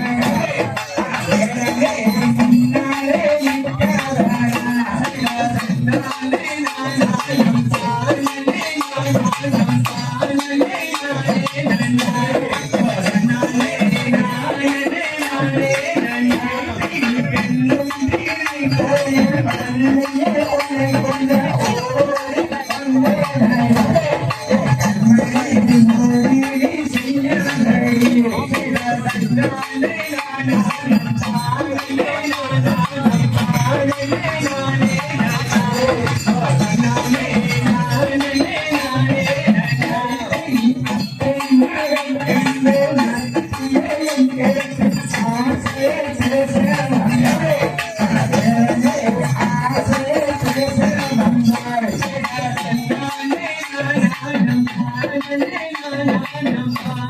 hey. na na na na na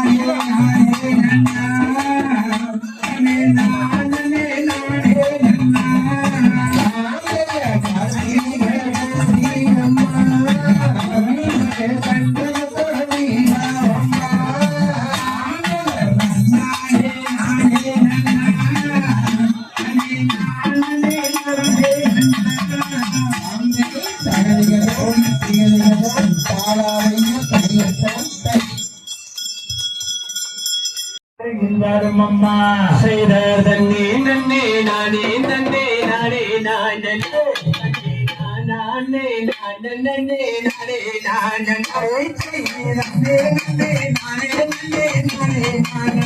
எங்கும் பறந்துடவே நானே நானானம் ஆனந்தே நானானம் ஆனந்தே நானே நானே நானே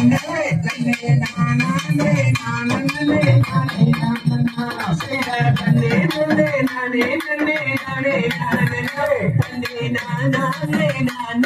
நானே நானே நானே அம்மா செய்த தன்னே நன்னே நானே நன்னே நானே நானே நானே நானே நானே நானே நானே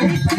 Thank you.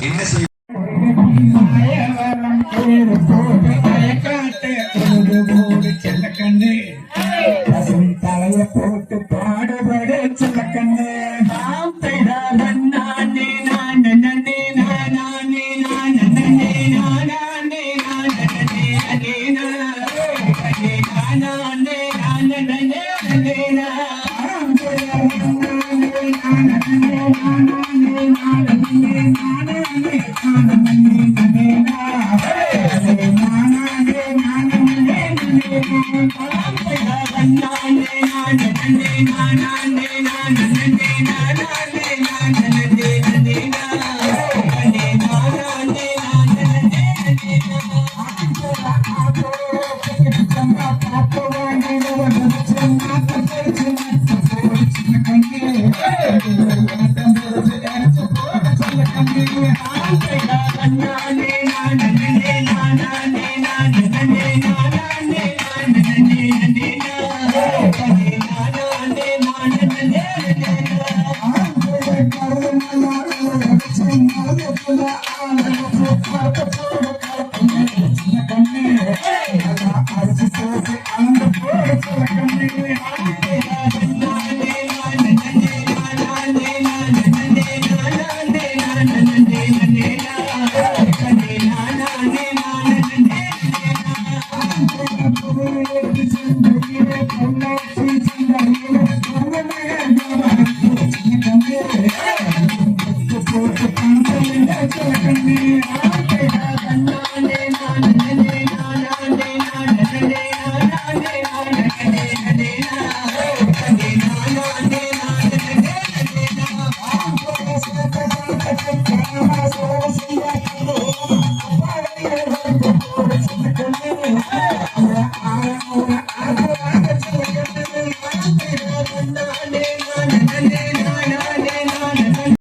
என்ன செய்ய செல்லக்கண்ணு தலைய போட்டு பாடுபட செல்லக்கண்ணு Mm-hmm.